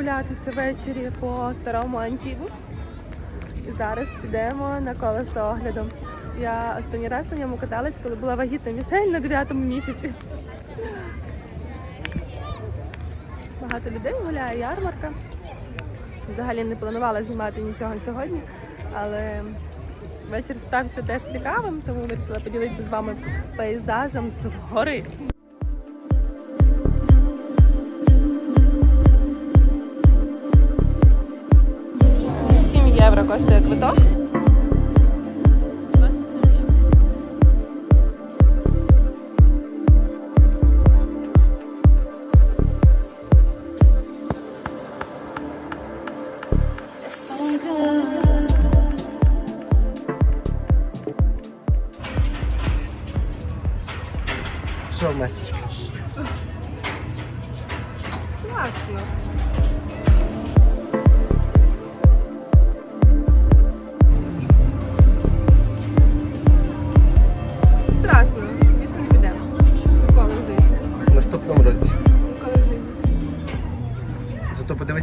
прогулятися ввечері по старому Антігу. І зараз підемо на колесо огляду. Я останній раз на ньому каталась, коли була вагітна Мішель на 9 місяці. Багато людей гуляє, ярмарка. Взагалі не планувала знімати нічого сьогодні, але вечір стався теж цікавим, тому вирішила поділитися з вами пейзажем з гори. Коштує квиток.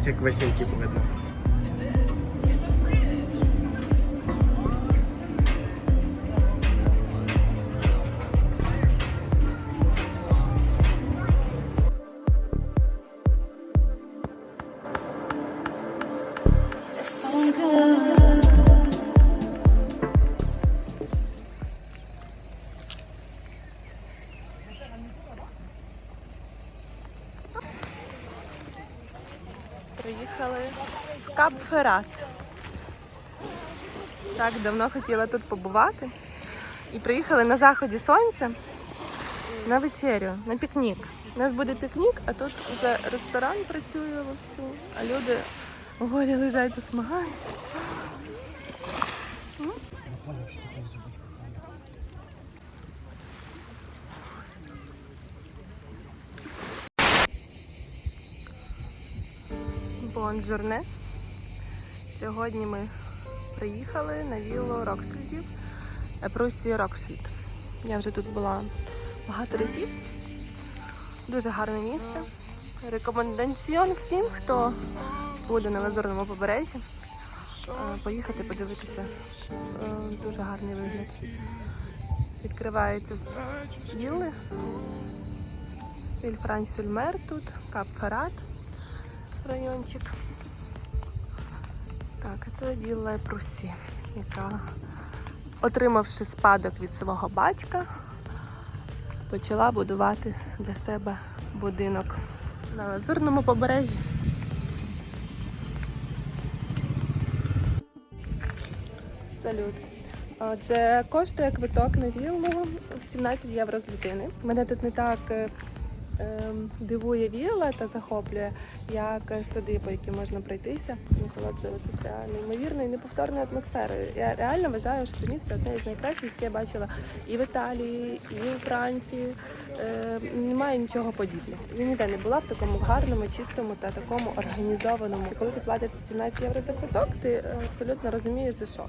Як весь видно. В Кап-Ферат. Так давно хотіла тут побувати. І приїхали на заході сонця на вечерю, на пікнік. У нас буде пікнік, а тут вже ресторан працює вовсю, а люди голі лежать та смагають. Бонжурне. Сьогодні ми приїхали на віллу Роксфільдів, Прусі Роксфільд. Я вже тут була багато разів. Дуже гарне місце. Рекомендаціон всім, хто буде на Лазурному побережжі. е, Поїхати подивитися. Е, Дуже гарний вигляд. Відкриваються вілли. Вільфранч-Сюльмер тут, Кап Ферат райончик. Так, а це вілла Прусі, яка, отримавши спадок від свого батька, почала будувати для себе будинок на лазурному побережжі. Салют. Отже, коштує квиток на віллу 17 євро з людини. Мене тут не так е, дивує вілла та захоплює, як сади, по які можна пройтися, насолоджуватися неймовірною, неповторною атмосферою. Я реально вважаю, що це місце одне із найкращих, яке я бачила і в Італії, і у Франції. Е, немає нічого подібного. Я ніде не була в такому гарному, чистому та такому організованому. Коли ти платиш 17 євро за квиток, ти е, абсолютно розумієш за що.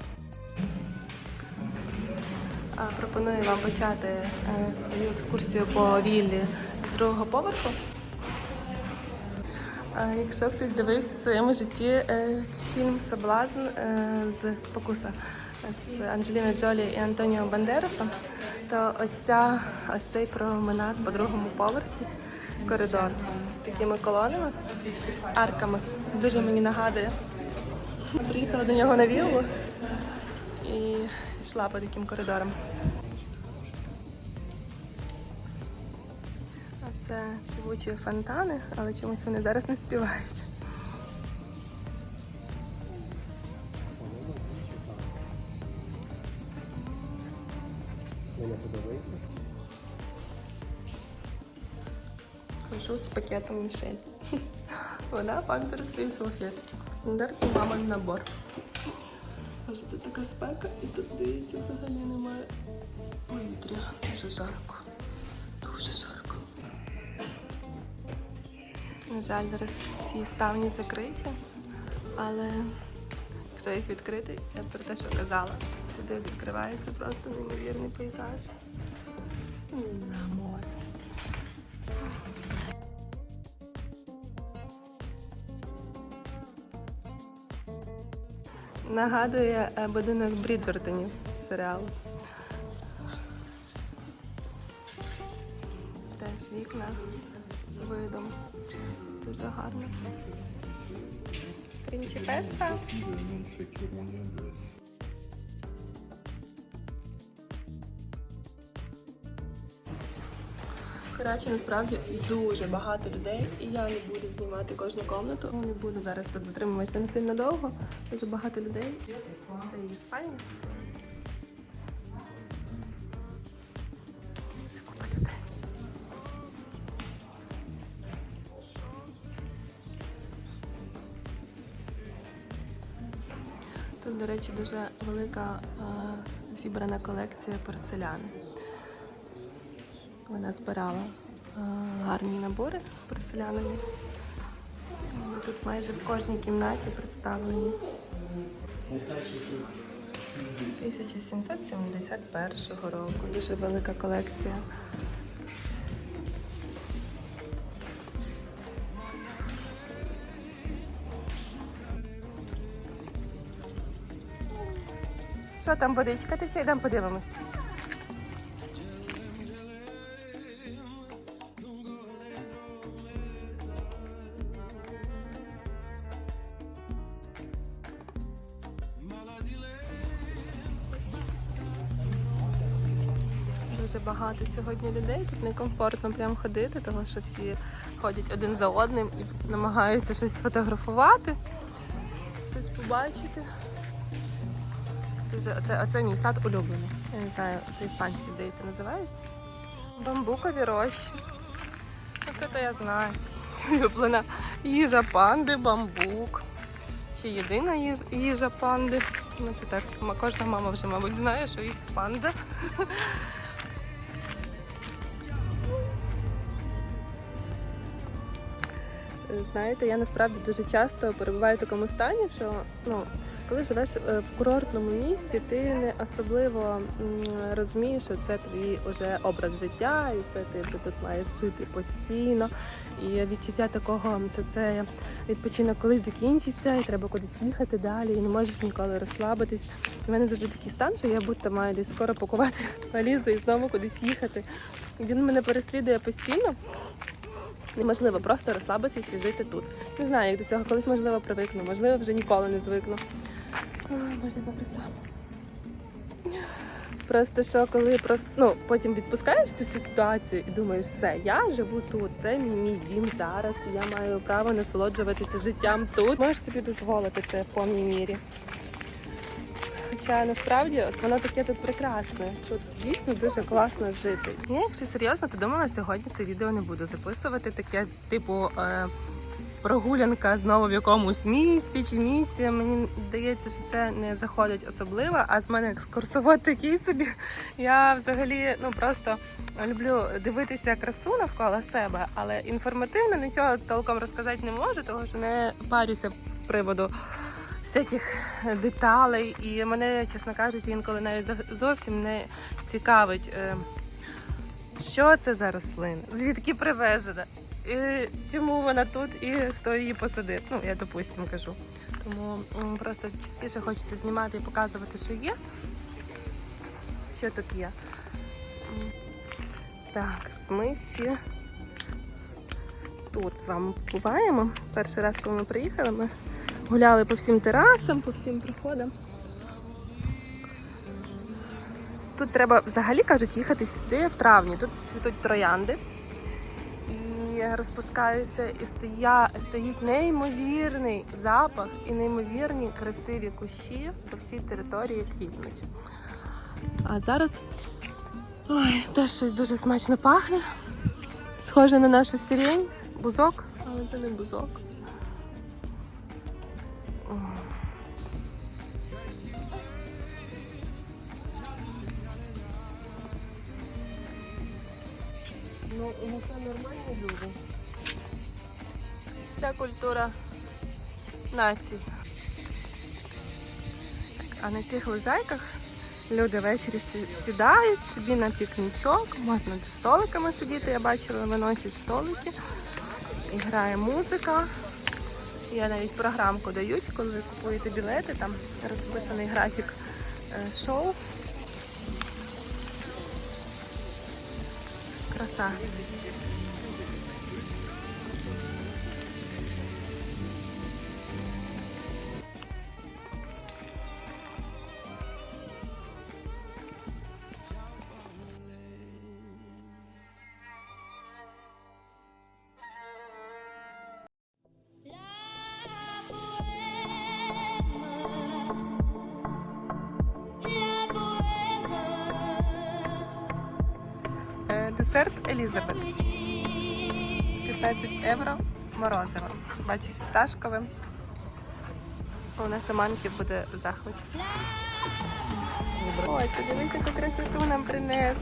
Пропоную вам почати е, свою екскурсію по віллі з другого поверху. Якщо хтось дивився в своєму житті е, фільм Соблазн е, з спокуса з Анджеліною Джолі і Антоніо Бандерасом, то ось ця ось цей променад по другому поверсі, коридор з такими колонами, арками. Дуже мені нагадує. Приїхала до нього на віллу і йшла по таким коридорам. Це співучі фонтани, але чомусь вони зараз не співають. Хожу з пакетом Мішель. Вона памперси свої салфетки. Стандартний мамин набор. Ось тут така спека і тут, дивіться, взагалі немає повітря. Дуже жарко. Дуже жарко. На жаль, зараз всі ставні закриті, але якщо їх відкрити, я про те, що казала, сюди відкривається просто неймовірний пейзаж. На море. Нагадує е, будинок Бріджертонів серіалу. Теж вікна видом. Дуже гарно. Принчепеса. Коротше, насправді дуже багато людей, і я не буду знімати кожну комнату. Не буду зараз тут затримуватися не сильно довго. Дуже багато людей. Це її спальня. Речі, дуже велика е, зібрана колекція порцеляни. Вона збирала е, гарні набори порцелянові. Тут майже в кожній кімнаті представлені. 1771 року. Дуже велика колекція. Що там водичка тече? Йдемо подивимось. Дуже багато сьогодні людей. Тут некомфортно прям ходити, тому що всі ходять один за одним і намагаються щось фотографувати, щось побачити. Дуже, оце, оце мій сад улюблений. Я не знаю, це іспанський, здається, називається. Бамбукові рощі. Оце то я знаю. Улюблена їжа панди, бамбук. Чи єдина їж- їжа панди. Ну це так, кожна мама вже, мабуть, знає, що їсть панда. Знаєте, я насправді дуже часто перебуваю в такому стані, що ну, коли живеш е, в курортному місті, ти не особливо розумієш, що це твій уже образ життя, і це ти вже тут маєш жити постійно. І відчуття такого, що це відпочинок колись закінчиться, і треба кудись їхати далі, і не можеш ніколи розслабитись. У мене завжди такий стан, що я будто маю десь скоро пакувати валізу і знову кудись їхати. Він мене переслідує постійно. Неможливо просто розслабитись і жити тут. Не знаю, як до цього колись можливо привикну, можливо, вже ніколи не звикну. Боже, добре сам. Просто що коли просто ну потім відпускаєш цю ситуацію і думаєш, все, я живу тут, це мій дім зараз, і я маю право насолоджуватися життям тут. Можеш собі дозволити це в повній мірі. Хоча насправді от воно таке тут прекрасне. Тут дійсно дуже класно жити. Я, якщо серйозно, то думала, сьогодні це відео не буду записувати. Таке, типу, е, прогулянка знову в якомусь місті чи місті. Мені здається, що це не заходить особливо. А з мене екскурсовод такий собі. Я взагалі ну просто люблю дивитися красу навколо себе, але інформативно нічого толком розказати не можу, тому що не парюся з приводу всяких деталей. І мене, чесно кажучи, інколи навіть зовсім не цікавить, е, що це за рослина, звідки привезена, чому вона тут і хто її посадив. Ну, я допустим кажу. Тому просто частіше хочеться знімати і показувати, що є. Що тут є. Так, смисі. Тут з вами буваємо. Перший раз, коли ми приїхали, ми гуляли по всім терасам, по всім проходам. Тут треба, взагалі кажуть, їхати сюди в травні. Тут цвітуть троянди і розпускаються, і стоя, стоїть неймовірний запах і неймовірні красиві кущі по всій території квітнуть. А зараз ой, теж щось дуже смачно пахне. Схоже на нашу сирень, бузок, але це не бузок. Ну, ну це нормальні люди. Вся культура націй. А на цих лежайках люди ввечері сідають собі на пікнічок, можна за столиками сидіти, я бачила, виносять столики. І грає музика. Ще навіть програмку дають, коли ви купуєте білети, там розписаний графік е, шоу. 啥15 євро морозиво. Бачу фісташкове. У нашої манки буде захват. Ой, ти дивись, яку красоту нам принес.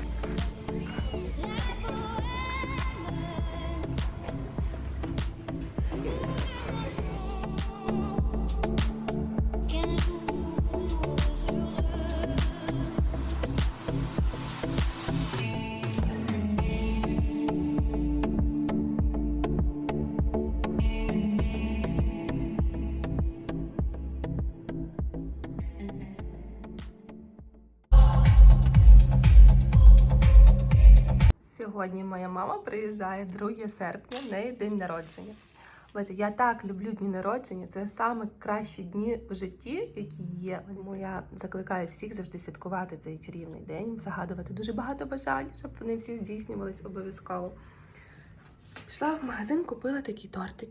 Сьогодні моя мама приїжджає 2 серпня, в неї день народження. Боже, я так люблю дні народження. Це саме кращі дні в житті, які є. Тому я закликаю всіх завжди святкувати цей чарівний день, загадувати дуже багато бажань, щоб вони всі здійснювались обов'язково. Пішла в магазин, купила такий торт.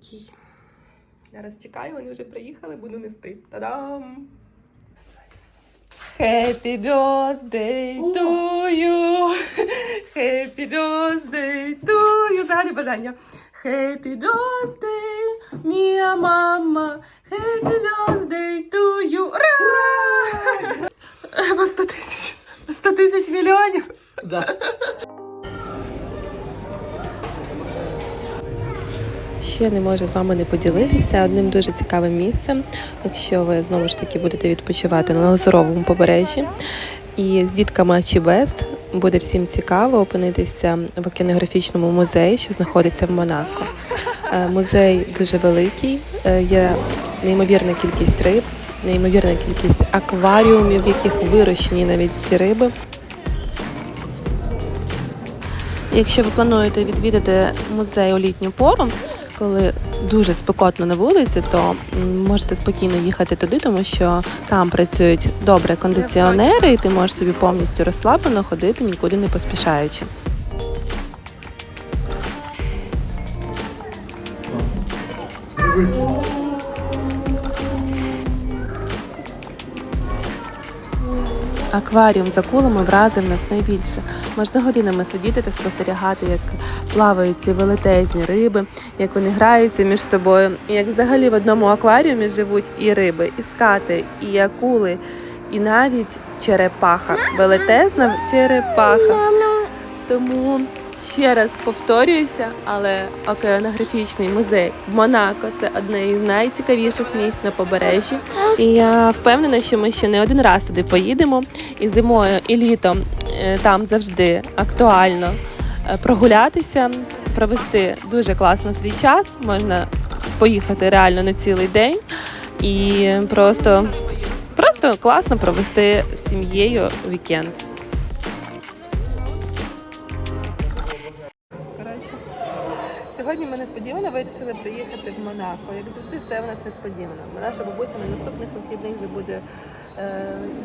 Зараз чекаю, вони вже приїхали, буду нести. Та-дам! Happy birthday to you! Happy birthday to you! Загалі бажання. Happy birthday, мія мама! Happy birthday to you! Ура! По 100 тисяч. 100 тисяч мільйонів. Да. Ще не можу з вами не поділитися одним дуже цікавим місцем, якщо ви знову ж таки будете відпочивати на Лазуровому побережжі. І з дітками чи без буде всім цікаво опинитися в океанографічному музеї, що знаходиться в Монако. Е, Музей дуже великий, е, є неймовірна кількість риб, неймовірна кількість акваріумів, в яких вирощені навіть ці риби. Якщо ви плануєте відвідати музей у літню пору, коли дуже спекотно на вулиці, то можете спокійно їхати туди, тому що там працюють добре кондиціонери, і ти можеш собі повністю розслаблено ходити, нікуди не поспішаючи. Акваріум за кулами вразив нас найбільше. Можна годинами сидіти та спостерігати, як плавають ці велетезні риби, як вони граються між собою, і як взагалі в одному акваріумі живуть і риби, і скати, і акули, і навіть черепаха. Велетезна черепаха. Тому ще раз повторююся, але океанографічний музей в Монако це одне із найцікавіших місць на побережжі. І я впевнена, що ми ще не один раз туди поїдемо. І зимою, і літом е, там завжди актуально е, прогулятися, провести дуже класно свій час. Можна поїхати реально на цілий день і просто, просто класно провести з сім'єю вікенд. Несподівано вирішили приїхати в Монако. Як завжди, все в нас несподівано. Наша бабуся на наступних вихідних вже буде е,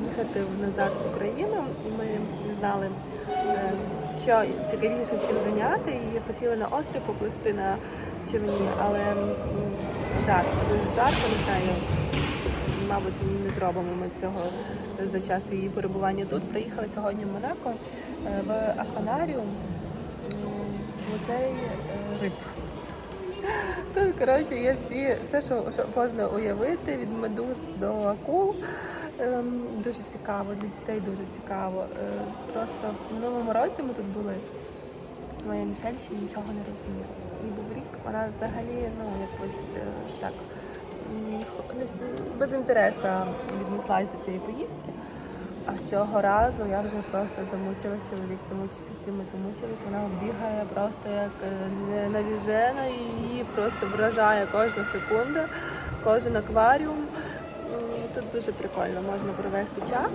їхати назад в Україну. І ми не знали, е, що цікавіше чим зайняти. І хотіли на острів поплисти на човні, але жарко, дуже жарко, не знаю. Мабуть, не зробимо ми цього за час її перебування тут. Приїхали сьогодні в Монако е, в акванаріум музей е, риб. Тут, коротше, є всі, все, що, що можна уявити, від медуз до акул. Ем, дуже цікаво, для дітей дуже цікаво. Е, просто в минулому році ми тут були. Моя Мішель ще нічого не розуміла. Їй був рік, вона взагалі ну, якось е, так без інтересу віднеслась до цієї поїздки. А цього разу я вже просто замучилась, чоловік замучився, всі ми замучились. Вона бігає просто як е, навіжена, і її просто вражає кожна секунда. кожен акваріум. Тут дуже прикольно, можна провести час.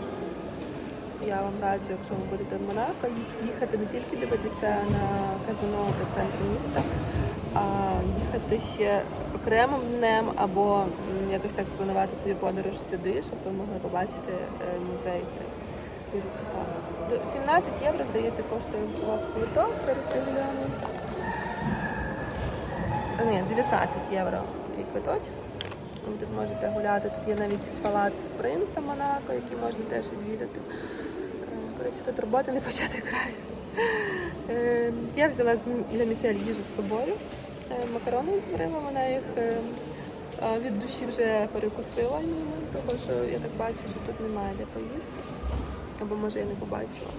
Я вам раджу, якщо ви будете в Монако, їхати не тільки дивитися на казино та центр міста, їхати ще окремим днем або якось так спланувати собі подорож сюди, щоб ви могли побачити е, музей. Це дуже цікаво. 17 євро, здається, коштує квиток зараз я. Ні, 19 євро такий квиточок. Ви тут можете гуляти. Тут є навіть палац принца Монако, який можна теж відвідати. Е, Коротше, тут роботи не почати край. Е, Я взяла для Мішель їжу з собою. Е, Макарони зварила, вона їх е, від душі вже перекусила ними, тому що я так бачу, що тут немає де поїсти. Або може я не побачила.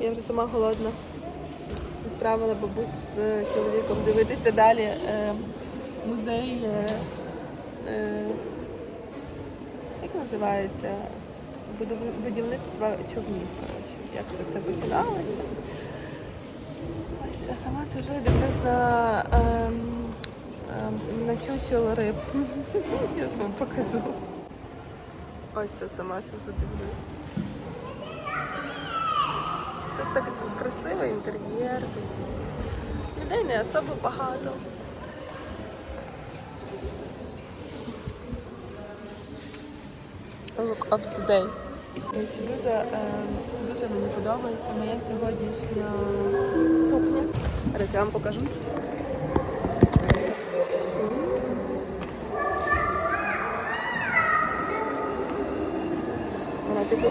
Я вже сама голодна. Відправила бабусь з чоловіком дивитися далі е, музей. Е, е, як називається? Будівництва човнів. Коротше, як це все починалося. Ось я сама сижу і дивлюсь на, ем, ем, на чучело риб. Я вам покажу. Ось я сама сижу дивлюсь. Тут так красивий інтер'єр. Людей не особо багато. Look of the day. Коротше, Дуже, е, дуже мені подобається моя сьогоднішня сукня. Зараз я вам покажу. Вона типу.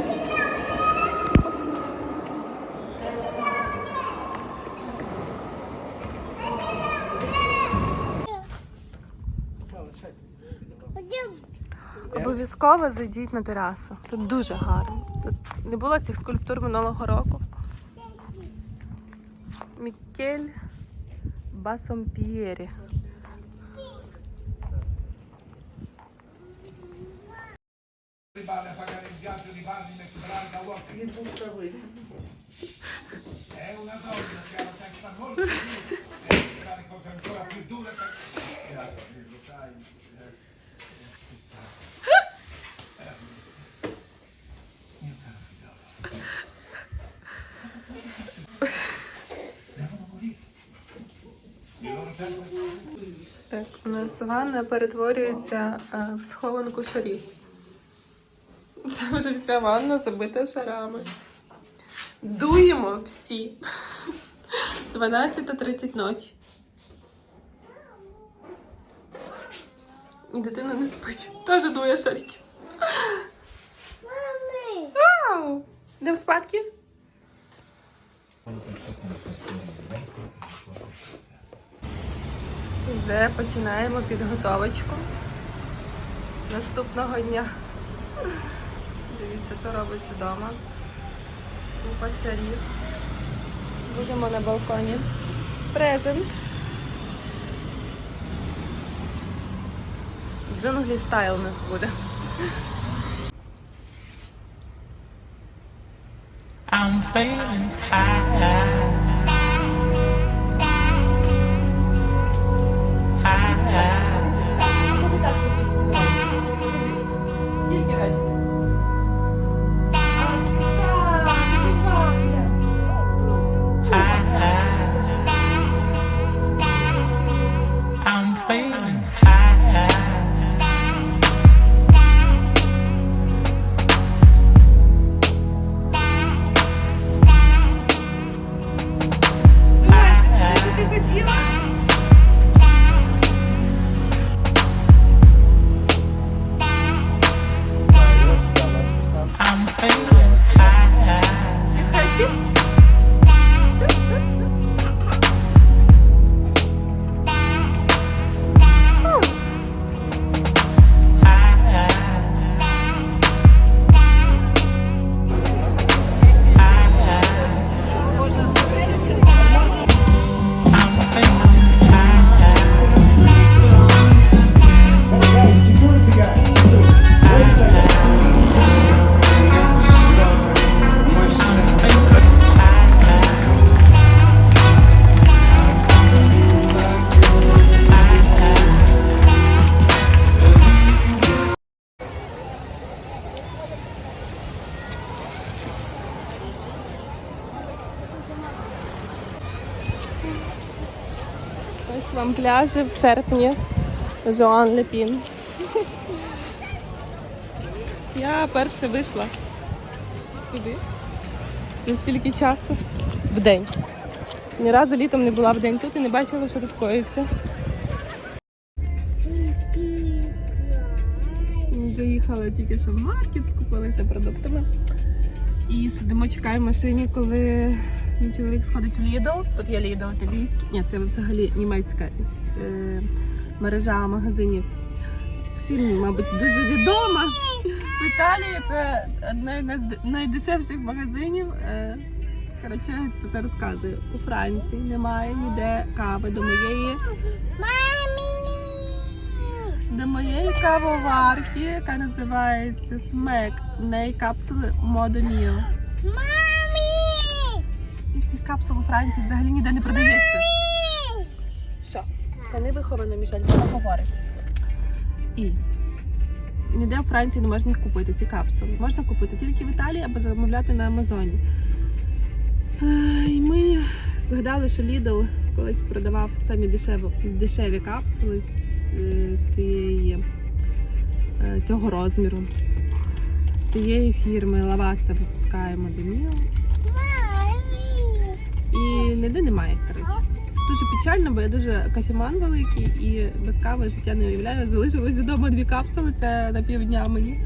Обов'язково зайдіть на терасу. Тут дуже гарно. Тут не було цих скульптур минулого року. Мікель Басомпієрі. ribale a Так, у нас ванна перетворюється е, в схованку шарів. Це вже вся ванна забита шарами. Дуємо всі. 12.30 ночі. І дитина не спить. Теж дує шарики. Ау! Йдемо спадки? Вже починаємо підготовочку наступного дня. Дивіться, що робиться вдома. Купа шарів. Будемо на балконі. Презент. Джунглі стайл у нас буде. I'm feeling high. Пляжі в серпні. Жоан Лепін. Я перше вийшла сюди. За стільки часу в день. Ні разу літом не була в день тут і не бачила, що тут коїться. Заїхала тільки що в маркет, скупилися продуктами. І сидимо, чекаємо в машині, коли мій чоловік сходить в Lidl. Тут є Lidl італійський. Ні, це взагалі німецька е, мережа магазинів. Всім, мабуть, дуже відома. В Італії це одне з найдешевших магазинів. Е, Коротше, про це розказую. У Франції немає ніде кави до моєї до моєї кавоварки, яка називається Смек. В неї капсули Модо Міо. І цих капсул у Франції взагалі ніде не продається. Що? Це не виховано, Мішель, вона говорить. І ніде в Франції не можна їх купити, ці капсули. Можна купити тільки в Італії або замовляти на Амазоні. І ми згадали, що Lidl колись продавав самі дешеві, дешеві капсули е, цієї, е, цього розміру. Цієї фірми Лаваца випускаємо до І ніде немає, коротше. Дуже печально, бо я дуже кафеман великий і без кави життя не уявляю. Залишилися вдома дві капсули, це на півдня мені.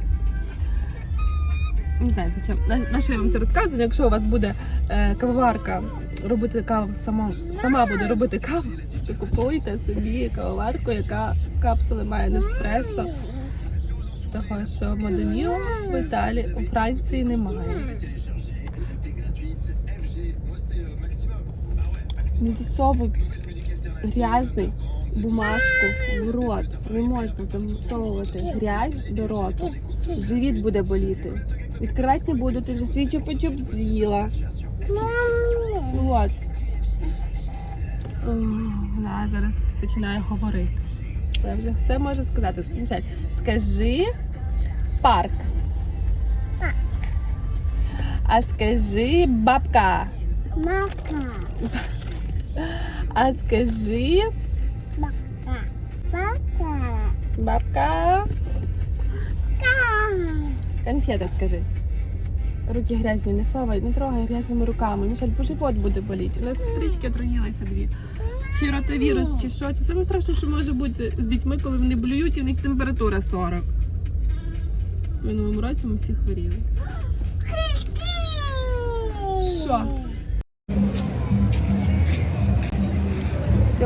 Не знаю, зачем. На, що я вам це розказую? Якщо у вас буде е, кавоварка робити каву сама, сама буде робити каву, то купуйте собі кавоварку, яка капсули має Неспресо. Того, що Модеміо в Італії, у Франції немає. Не засовуй грязний бумажку в рот. Не можна засовувати грязь до роту. Живіт буде боліти. Відкривати не буду, ти вже свій чупа-чуп з'їла. От. Вона зараз починає говорити. Я вже все можу сказати. Скажи парк. А скажи бабка. Мака. А скажи Мака. Мака. бабка. Конфета скажи. Руки грязні, не совай, не трогай грязними руками. Мішель, живот буде боліти. У нас сестрички отруїлися дві. Чи ротавірус, чи що. Це саме страшне, що може бути з дітьми, коли вони блюють і в них температура 40. В минулому році ми всі хворіли. Що?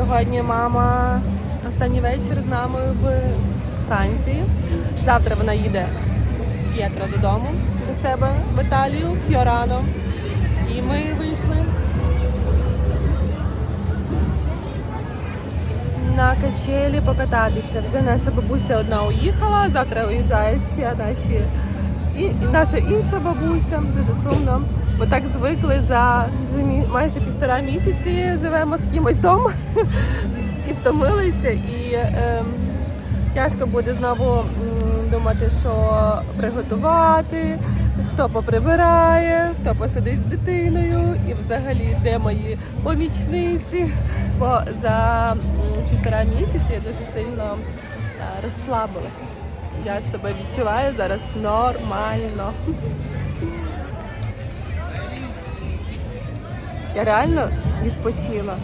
Сьогодні мама останній вечір з нами в Франції. Завтра вона їде з П'єтро додому до себе в Італію, в. І ми вийшли на качелі покататися. Вже наша бабуся одна уїхала, завтра уїжджають ще наші і наша інша бабуся. Дуже сумно. Бо так звикли за майже півтора місяці живемо з кимось вдома і втомилися. І ем, тяжко буде знову думати, що приготувати, хто поприбирає, хто посидить з дитиною, і взагалі де мої помічниці. Бо за півтора місяці я дуже сильно е, розслабилась. Я себе відчуваю зараз нормально. Я реально відпочила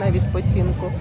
на відпочинку.